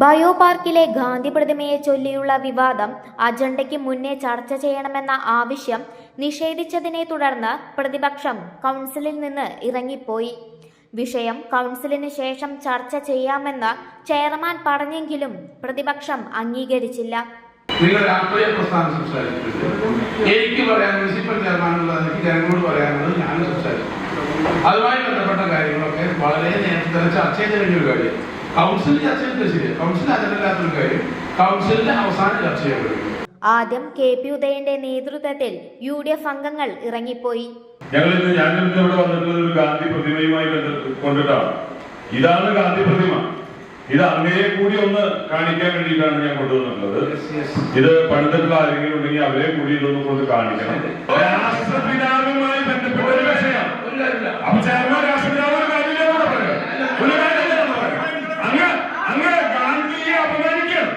Bio പാർക്കിലെ ഗാന്ധി പ്രതിമയെ ചൊല്ലിയുള്ള വിവാദം അജണ്ടയ്ക്ക് മുന്നേ ചർച്ച ചെയ്യണമെന്ന ആവശ്യം നിഷേധിച്ചതിനെ തുടർന്ന് പ്രതിപക്ഷം കൗൺസിലിൽ നിന്ന് ഇറങ്ങിപ്പോയി. വിഷയം കൗൺസിലിന് ശേഷം ചർച്ച ചെയ്യാമെന്ന് ചെയർമാൻ പറഞ്ഞെങ്കിലും പ്രതിപക്ഷം അംഗീകരിച്ചില്ല. നിങ്ങൾ പ്രസ്ഥാനം സംസാരിച്ചിട്ടുണ്ട്. എനിക്ക് പറയാൻ മുനിസിപ്പൽ ചെയർമാനുള്ളത് എനിക്ക് ജനങ്ങളോട് പറയാനുള്ളത് ഞാൻ സംസാരിച്ചു. അതുമായി ബന്ധപ്പെട്ട കാര്യങ്ങളൊക്കെ വളരെ നേരത്തെ ചർച്ച ചെയ്ത് കഴിഞ്ഞ ഒരു കൗൺസിൽ ചർച്ച ചെയ്തത് ശരി കൗൺസിൽ അതിനല്ലാത്തൊരു കാര്യം. കൗൺസിലിന്റെ അവസാനം ചർച്ച ചെയ്യാൻ കഴിയും ആദ്യം കെ പി ഉദയന്റെ നേതൃത്വത്തിൽ യു ഡി എഫ് അംഗങ്ങൾ ഇറങ്ങിപ്പോയി. ഞങ്ങൾ ഇന്ന് ഞാൻ ഇന്ന് ഇവിടെ വന്നിട്ടുള്ളത് ഒരു ഗാന്ധി പ്രതിമയുമായി കൊണ്ടിട്ടാണ് ഇതാണ് ഗാന്ധി പ്രതിമ. ഇത് അങ്ങയെ കൂടി ഒന്ന് കാണിക്കാൻ വേണ്ടിയിട്ടാണ് ഞാൻ കൊണ്ടുവന്നിട്ടുള്ളത്. ഇത് പണിതിട്ടുള്ള ആരെങ്കിലും ഉണ്ടെങ്കിൽ അവരെ കൂടി ഇതൊന്ന് കൊണ്ട് കാണിക്കണം. രാഷ്ട്രപിതാവുമായി ബന്ധപ്പെട്ട ഒരു വിഷയം. അപ്പൊ ചെയർമാൻ രാഷ്ട്രപിതാവ് ഒരു കാര്യമില്ല കൂടെ പറയാം ഒരു കാര്യമില്ല എന്ന് പറയാം. അങ്ങ് അങ്ങ് ഗാന്ധിയെ അപമാനിക്കണം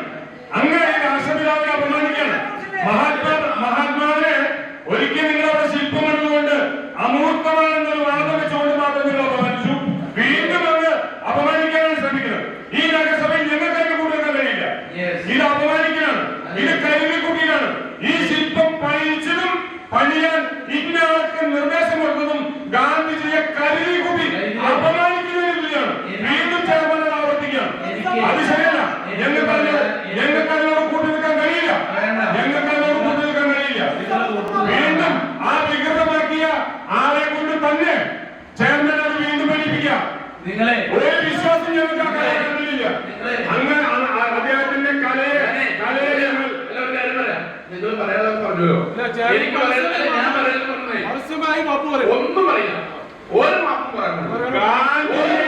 അങ്ങ് ഈ രാഷ്ട്രപിതാവിനെ അപമാനിക്കണം മഹാത്മാ മഹാത്മാവിനെ ഒരിക്കൽ നിങ്ങൾ അവിടെ ശില്പം കണ്ടുകൊണ്ട് അമൂർത്തമാണെന്നൊരു വാദം വെച്ചുകൊണ്ട് മാത്രം നിങ്ങൾ അപമാനിച്ചു വീണ്ടും അങ്ങ് അപമാനിക്കാനാണ് ശ്രമിക്കുന്നത് ഈ നഗരസഭയിൽ ഞങ്ങൾക്ക് അതിന് കൂടുതൽ കഴിയില്ല Yes. ഇത് അപമാനിക്കലാണ് ഇത് കരുതി കുട്ടിയാണ് ഈ ശില്പം പണിയിച്ചതും പണിയാൻ ഇന്ന ആൾക്ക് നിർദ്ദേശം കൊടുത്തതും ഗാന്ധിജിയെ കരുതി കൂട്ടി അപമാനിക്കുന്നതിനാണ് വീണ്ടും ചെയർമാൻ അത് ആവർത്തിക്കുകയാണ് അത് ശരിയല്ല ഞങ്ങൾക്ക് അതിനോട് ഞങ്ങൾക്ക് അതിനോട് കൂട്ടി നിൽക്കാൻ കഴിയില്ല ഞങ്ങൾക്ക് അതിനോട് കൂട്ടി നിൽക്കാൻ കഴിയില്ല വീണ്ടും ആ വികൃതമാക്കിയ ആളെ കൊണ്ട് തന്നെ ചെയർമാൻ അത് വീണ്ടും പഠിപ്പിക്കാം. നിങ്ങളെ ഒരു വിശ്വാസം ഞങ്ങൾക്ക് ആ കലയെ കണ്ടില്ല ആ- ആ അദ്ദേഹത്തിന്റെ കലയെ കലയെ ഞങ്ങൾ. നിങ്ങൾ പറയാതെ പറഞ്ഞല്ലോ എനിക്ക് ഞാൻ പറയുന്നത് ഒന്നും പറയില്ല. ഒരു മാപ്പും പറയാൻ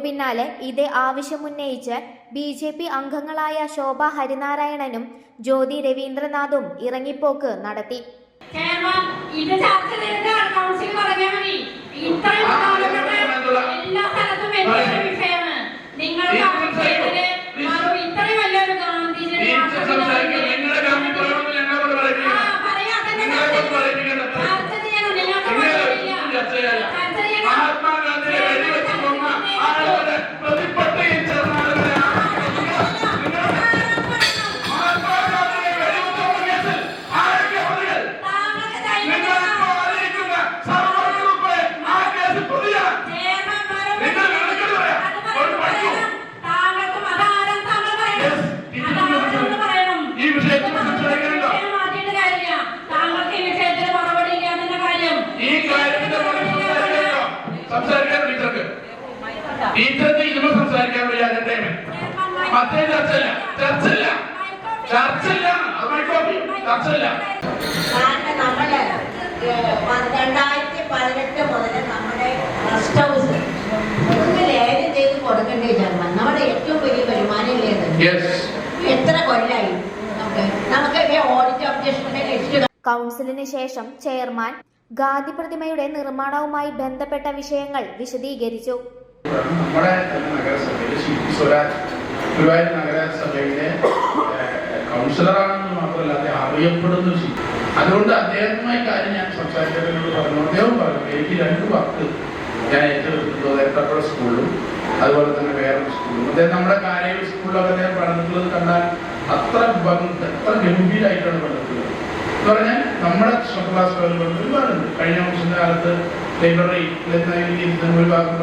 പിന്നാലെ ഇതേ ആവശ്യമുന്നയിച്ച് ബി ജെ പി അംഗങ്ങളായ ശോഭ ഹരിനാരായണനും ജ്യോതി രവീന്ദ്രനാഥും ഇറങ്ങിപ്പോക്ക് നടത്തി ചെയർമാൻ ഇത് ചർച്ച ചെയ്തിട്ടാണ് കൗൺസിൽ പറഞ്ഞാൽ മതി ഇത്രയും ആ, എല്ലാ സ്ഥലത്തും വലിയൊരു വിഷയമാണ് നിങ്ങൾ ചെയ്തതിന് മറു ഇത്രയും വലിയൊരു ഗാന്ധിജിയുടെ സംസാരിക്കാൻ ടീച്ചർക്ക് ടീച്ചർക്ക് ഇരുന്ന് സംസാരിക്കാൻ വയ്യ അജണ്ടയുമേ മറ്റേ ചർച്ചയില്ല. ചർച്ചയില്ല. ചർച്ചയില്ല. അത് മൈക്കോപ്പി ചർച്ചയില്ല കാരണം നമ്മൾ രണ്ടായിരത്തി പതിനെട്ട് മുതൽ നമ്മുടെ റെസ്റ്റ് ഹൗസ് ഒന്ന് ലേലം ചെയ്ത് കൊടുക്കേണ്ടേ ചെയർമാൻ നമ്മുടെ ഏറ്റവും വലിയ എത്ര കൊല്ലായി? നമുക്ക് നമുക്ക് ഈ ഓഡിറ്റ് ഒബ്ജക്ഷന്റെ ലിസ്റ്റ് കൗൺസിലിന് ശേഷം ചെയർമാൻ ഗാന്ധി പ്രതിമയുടെ നിർമ്മാണവുമായി ബന്ധപ്പെട്ട വിഷയങ്ങൾ വിശദീകരിച്ചു. നമ്മുടെ അറിയപ്പെടുന്ന അതുകൊണ്ട് അദ്ദേഹവുമായി കാര്യം ഞാൻ സംസാരിച്ചതിനോട് പറഞ്ഞു അദ്ദേഹം പറഞ്ഞു എനിക്ക് രണ്ട് വർക്ക് ഞാൻ ഏറ്റെടുത്തിട്ടുള്ളത് എട്ടപ്പുഴ സ്കൂളിലും അതുപോലെ തന്നെ വേറെ സ്കൂളിലും. അദ്ദേഹം നമ്മുടെ കാര്യ സ്കൂളിലൊക്കെ അദ്ദേഹം പഠനത്തിലുള്ളത് കണ്ടാൽ അത്ര ഭംഗി അത്ര ഗംഭീരമായിട്ടാണ് പഠനത്തിലുള്ളത് എന്ന് പറഞ്ഞാൽ നമ്മുടെ ക്ലാസ്സുകളിൽ ഒരുപാടുണ്ട്. കഴിഞ്ഞ വർഷത്തെ കാലത്ത് ലൈബ്രറി ഭാഗം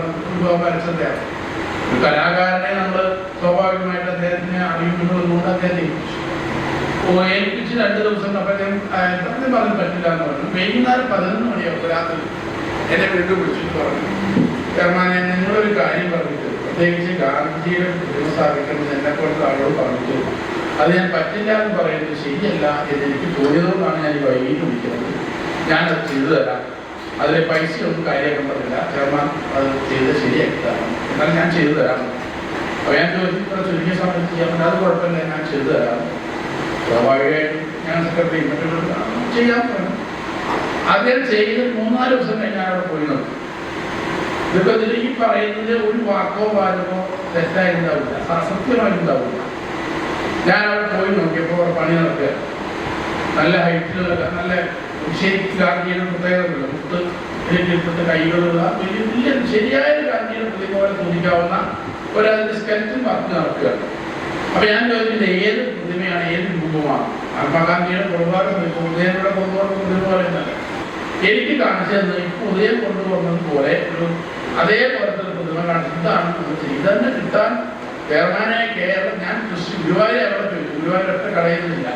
ഒരു കലാകാരനെ നമ്മൾ സ്വാഭാവികമായിട്ട് അദ്ദേഹത്തിന് അറിയുന്നതുകൊണ്ട് അദ്ദേഹത്തെ ഏൽപ്പിച്ചു. രണ്ട് ദിവസം അപ്പോഴത്തേക്കും അദ്ദേഹം പറയാൻ പറ്റില്ല എന്ന് പറഞ്ഞു. വൈകുന്നേരം പതിനൊന്ന് മണിയാവും രാത്രി. എന്നെ വീണ്ടും വിളിച്ചിട്ട് പറഞ്ഞു ചെയർമാനെ നിങ്ങളൊരു കാര്യം പറഞ്ഞിട്ട് പ്രത്യേകിച്ച് ഗാന്ധിജിയുടെ പ്രതിമ സ്ഥാപിക്കണമെന്ന് എന്നെ കൊണ്ട് അത് ഞാൻ പറ്റില്ല എന്ന് പറയുന്നത് ശരിയല്ല എന്ന് എനിക്ക് തോന്നിയതുകൊണ്ടാണ് ഞാൻ വൈകിട്ട് വിളിക്കുന്നത്. ഞാനത് ചെയ്തു തരാം. അതിലെ പൈസയൊന്നും കാര്യമാക്കാൻ പറ്റില്ല. ചെയർമാൻ അത് ചെയ്ത് ശരിയാക്കി തരാം എന്നാൽ ഞാൻ ചെയ്തു തരാം. അപ്പോൾ ഞാൻ ചോദിച്ചു ചുരുങ്ങിയ സമയത്ത് ചെയ്യാൻ പറ്റില്ല. അത് കുഴപ്പമില്ല ഞാൻ ചെയ്തു തരാം. സ്വാഭാവികമായിട്ടും ഞാൻ സെക്രട്ടറി മറ്റുള്ള ചെയ്യാൻ പറഞ്ഞു അദ്ദേഹം ചെയ്ത് മൂന്നാൽ ദിവസം കഴിഞ്ഞ് ഞാൻ അവിടെ പോയി നോക്കും ഇതിപ്പോ ഇതിൽ ഈ പറയുന്നത് ഒരു വാക്കോ വാചകോ തെറ്റായിട്ടുണ്ടാവില്ല. അസത്യമായിട്ടുണ്ടാവില്ല ഞാൻ അവിടെ പോയി നോക്കിയപ്പോൾ പണി നടക്കുക. നല്ല ഹൈറ്റിലുള്ള നല്ല ഗാന്ധിയുടെ പ്രത്യേകതകളുണ്ട് മുത്ത് ഇട്ടിട്ട് കൈകളുള്ള വലിയ ശരിയായ ഗാന്ധിയുടെ പ്രതിമ പോലെ തോന്നിക്കാവുന്ന ഒരു അതിന്റെ സ്കെൽറ്റും വർക്ക് നടക്കുകയാണ് അപ്പൊ ഞാൻ ചോദിക്കുന്നത് ഏത് പ്രതിമയാണ് ഏത് രൂപമാണ്? മഹാത്മാഗാന്ധിയുടെ കൊടുവാറ് ഉദയനയുടെ കൊടുവാറ് പ്രതിമ എനിക്ക് കാണിച്ചു ഇപ്പൊ ഉദയം കൊണ്ടുവന്നത് പോലെ ഒരു അതേപോലത്തെ പ്രതിമ കാണിച്ചു. ഇതന്നെ കിട്ടാൻ ചെയർമാനായ കേരളം ഞാൻ കൃഷി ഗുരുവായൂർ അവിടെ പോയി. ഗുരുവായൂരൊക്കെ ഒറ്റ കടയുന്നില്ല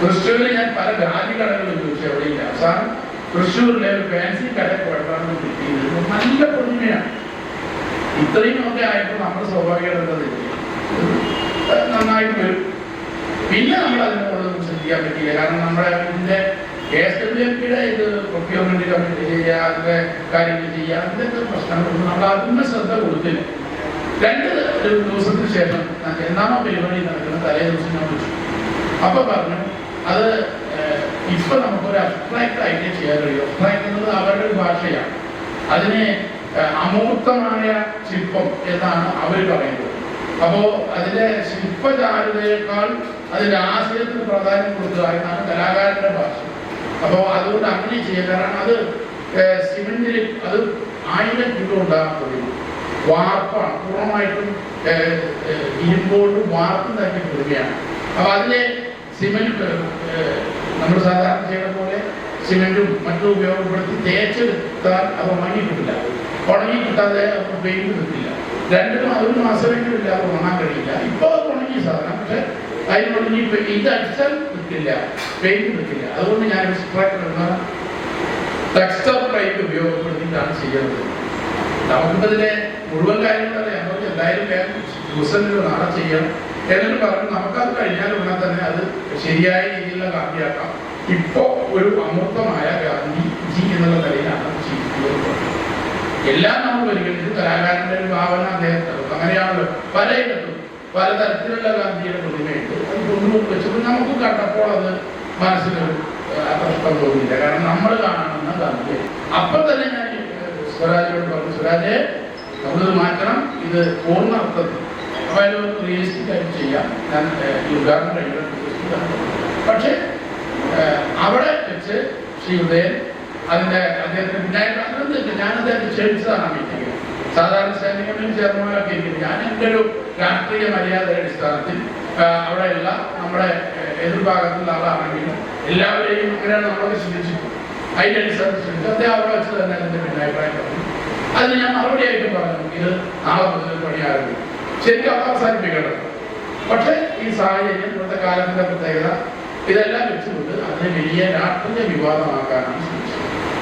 തൃശ്ശൂരിൽ ഞാൻ പല ഖാദി കടകളിലും ചോദിച്ചു എവിടെയില്ല. അവസാനം തൃശ്ശൂരിലെ ഒരു ഫാൻസി കട പോയപ്പോഴാണ് കിട്ടിയത് നല്ല പ്രതിമയാണ് ഇത്രയും ഒക്കെ ആയപ്പോൾ നമ്മൾ സ്വാഭാവികമായിട്ട് നന്നായിട്ട് വരും. പിന്നെ നമ്മൾ അതിനോടൊന്നും ശ്രദ്ധിക്കാൻ പറ്റില്ല കാരണം നമ്മുടെ ഇതിന്റെ കെ എസ് ഡബ്ല്യു എം പിയുടെ ഇത് പ്രൊക്യൂർമെന്റ് കമ്മിറ്റി ചെയ്യുക അതിന്റെ കാര്യങ്ങൾ ചെയ്യുക അതിന്റെയൊക്കെ പ്രശ്നങ്ങളൊന്നും നമ്മൾ അതിന് ശ്രദ്ധ കൊടുത്തില്ല. രണ്ട് ദിവസത്തിന് ശേഷം എന്നാണോ പരിപാടി നടക്കുന്നത് തലേ ദിവസം ഞാൻ വിളിച്ചു. അപ്പൊ പറഞ്ഞു അത് ഇപ്പൊ നമുക്കൊരു അബ്സ്ട്രാക്ട് ആയിട്ട് ചെയ്യാൻ കഴിയും. അബ്സ്ട്രാക്ട് എന്നത് അവരുടെ ഒരു ഭാഷയാണ്. അതിനെ അമൂർത്തമായ ശില്പം എന്നാണ് അവർ പറയുന്നത്. അപ്പോ അതിന്റെ ശില്പചാരുതയേക്കാൾ അതിന്റെ ആശയത്തിന് പ്രാധാന്യം കൊടുക്കുക എന്നാണ് കലാകാരന്റെ ഭാഷ. അപ്പോ അതുകൊണ്ട് അങ്ങനെ ചെയ്യുക കാരണം അത് സിമെന്റിൽ അത് ആയിരം കിലോ ഉണ്ടാകാൻ കഴിയും വാർപ്പാണ്. പൂർണമായിട്ടും ഇരുമ്പോട്ടും വാർപ്പും തന്നെ കൊടുക്കുകയാണ് അപ്പൊ അതിലെ സിമെന്റ് നമ്മൾ സാധാരണ ചെയ്യുന്ന പോലെ സിമെന്റും മറ്റും ഉപയോഗപ്പെടുത്തി തേച്ചെടുത്താൽ അത് ഉണങ്ങി കിട്ടില്ല. ഉണങ്ങി കിട്ടാതെ പെയിന്റ് കിട്ടില്ല രണ്ടിനും ഒരു മാസമെങ്കിലും ഇല്ലാതെ ഉണങ്ങാൻ കഴിയില്ല. ഇപ്പോൾ അത് ഉണങ്ങി സാധനം പക്ഷെ അതിനോട് ഇത് അടിച്ചാൽ നിൽക്കില്ല പെയിന്റ് നിൽക്കില്ല. അതുകൊണ്ട് ഞാൻ സ്ട്രൈക്ക് എന്ന ടെക്സ്റ്റർ പ്ലേറ്റ് ഉപയോഗപ്പെടുത്തിയിട്ടാണ് ചെയ്യുന്നത്. നമുക്കിപ്പതിലെ മുഴുവൻ കാര്യങ്ങൾ അറിയാം. നമുക്ക് എന്തായാലും ദിവസങ്ങളിൽ നാളെ ചെയ്യാം എന്നിട്ട് പറഞ്ഞു നമുക്കത് കഴിഞ്ഞാൽ ഉടനെ തന്നെ അത് ശരിയായ രീതിയിലുള്ള ഗാന്ധിയാക്കാം. ഇപ്പോ ഒരു അമൂർത്തമായ ഗാന്ധി ജി എന്നുള്ള നിലയിലാണ് ജീവിക്കുന്നത്. എല്ലാം നമ്മൾ പരിഗണിച്ച് കലാകാരന്റെ ഒരു ഭാവന അദ്ദേഹത്തെ അങ്ങനെയാണല്ലോ പലയിടത്തും പലതരത്തിലുള്ള ഗാന്ധിയുടെ പ്രതിമയുണ്ട്. അത് കൊണ്ടുപോയി വെച്ചപ്പോൾ നമുക്ക് കണ്ടപ്പോൾ അത് മനസ്സിലൊരു പ്രശ്നം തോന്നിയില്ല. കാരണം നമ്മൾ കാണുന്ന ഗാന്ധിയെ. അപ്പൊ തന്നെ ഞാൻ ഏഹ്, സ്വരാജിനോട് പറഞ്ഞു സ്വരാജെ നമ്മളിത് മാറ്റണം. ഇത് പൂർണ അർത്ഥത്തിൽ അതിൽ റിയലിസ്റ്റിക് ആയിട്ട് ചെയ്യാം. ഞാൻ ഈ ഉദാഹരണം കഴിയുന്നത് പക്ഷേ അവിടെ വെച്ച് ശ്രീ ഉദയൻ അതിന്റെ അദ്ദേഹത്തിന് അതെന്ത് ഞാൻ അദ്ദേഹത്തെ ക്ഷണിച്ചതാണ് മീറ്റിംഗ് സാധാരണ സ്റ്റാൻഡിംഗ് ചേർന്നവരൊക്കെ ഇരിക്കും. ഞാൻ എന്റെ ഒരു രാഷ്ട്രീയ മര്യാദയുടെ അടിസ്ഥാനത്തിൽ അവിടെയുള്ള നമ്മുടെ എതിർഭാഗത്തുള്ള ആളാണെങ്കിലും എല്ലാവരെയും അങ്ങനെയാണ് നമ്മളൊക്കെ അതിന്റെ അടിസ്ഥാനത്തിൽ ചിന്തിച്ചു. അദ്ദേഹം അവിടെ വെച്ച് തന്നെ എന്റെ ഭിന്നാഭിപ്രായം പറഞ്ഞു. അത് ഞാൻ മറുപടിയായിട്ട് പറഞ്ഞു ഇത് നാളെ മുതൽ പണി ശരിക്കും അത് പക്ഷെ പക്ഷേ ഈ സാഹചര്യം ഇന്നത്തെ കാലത്തിന്റെ പ്രത്യേകത ഇതെല്ലാം വെച്ചുകൊണ്ട് അതിനെ വലിയ രാഷ്ട്രീയ വിവാദമാക്കാനാണ് ശ്രമിക്കുന്നത്